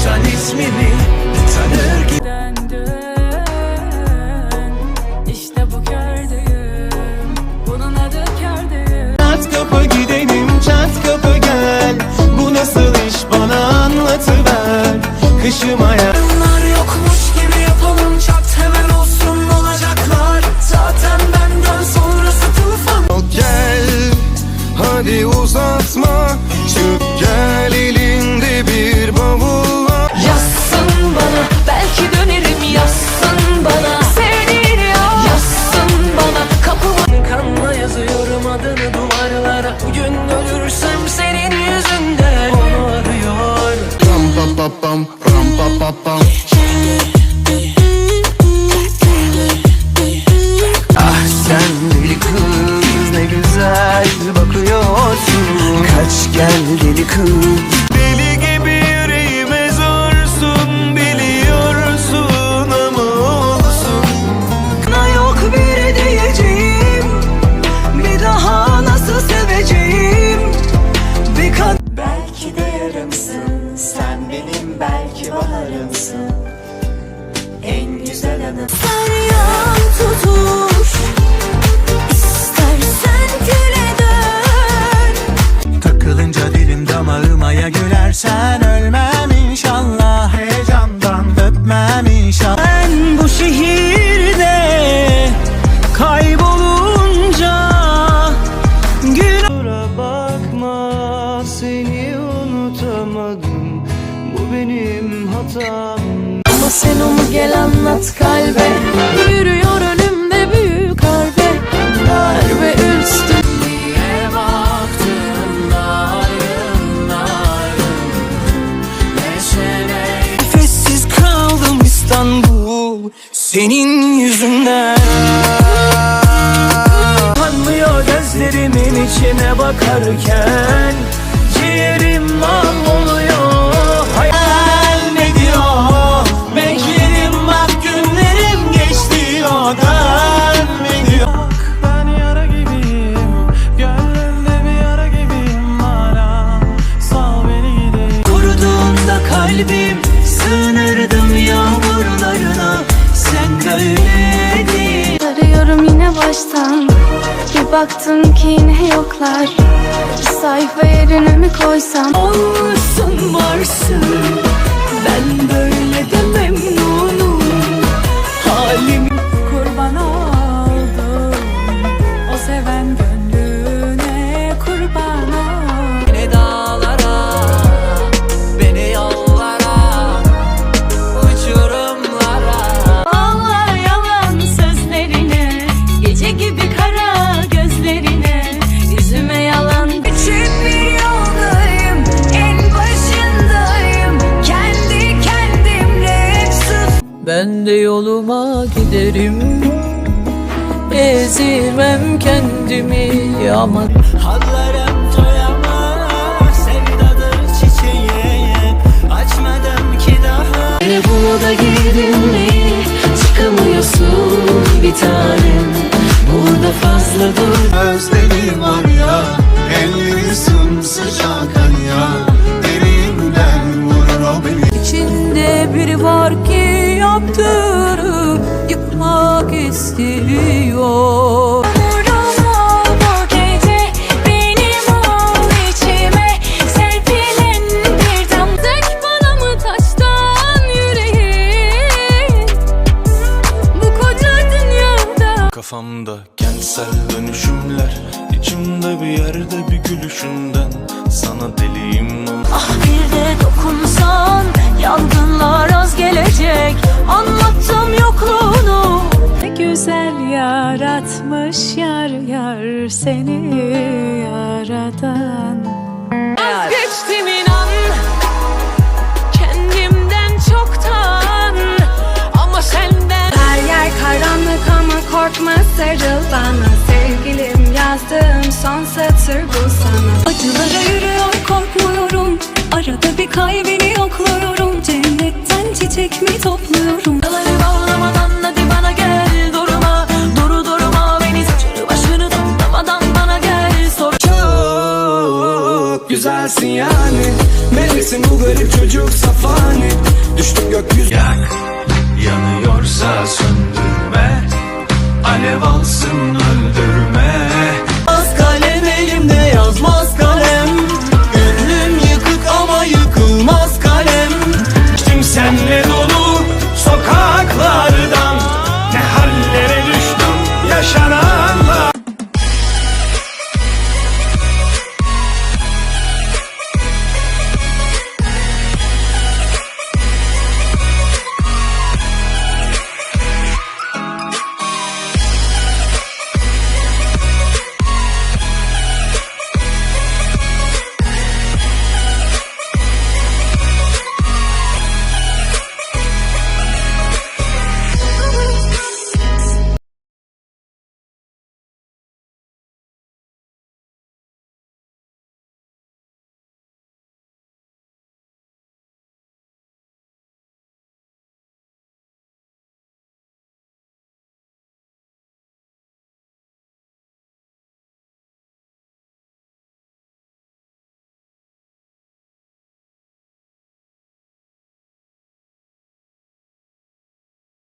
olursan ismimi tanır gibi İşte bu kördüğüm Bunun adı kördüğüm Çat kapı gidelim çat kapı gel. Bu nasıl iş? Bana anlatıver. Kışıma ya Kaç gel deli kız kalbe. Yürüyor önümde büyük harbe. Darbe üstü Niye baktın narın narın Neşene Nefessiz kaldım İstanbul senin yüzünden. Kanmıyor gözlerimin içine bakarken Ciğerim mahvoluyor kalbim Sığınırdım yağmurlarına. Sen böyle değil. Arıyorum yine baştan. Bir baktım ki yine yoklar. Bir sayfa yerine mi koysam? Olmuşsun Ben de yoluma giderim. Ezirmem kendimi ama Hallarım doyamaz Sevdadır çiçeği Açmadım ki daha. Bu da girdin mi? Çıkamıyorsun bir tanem. Burada fazla dur. Özlemin Bu koca dünyada Kafamda kentsel dönüşümler içimde bir yerde bir gülüşünden Sana deliyim. Ah bir de dokunsan Yangınlar az gelecek yaratmış yar yar Seni yaradan Vazgeçtim inan Kendimden çoktan. Ama senden Her yer karanlık ama korkma sarıl bana. Sevgilim yazdığım son satır bu sana. Acılara yürüyor korkmuyorum. Arada bir kalbini yokluyorum. Cennetten çiçek mi topluyorum? Daları dersin yani? Meleksin bu garip çocuk safani Düştüm gökyüzü Yak yanıyorsa söndürme. Alev alsın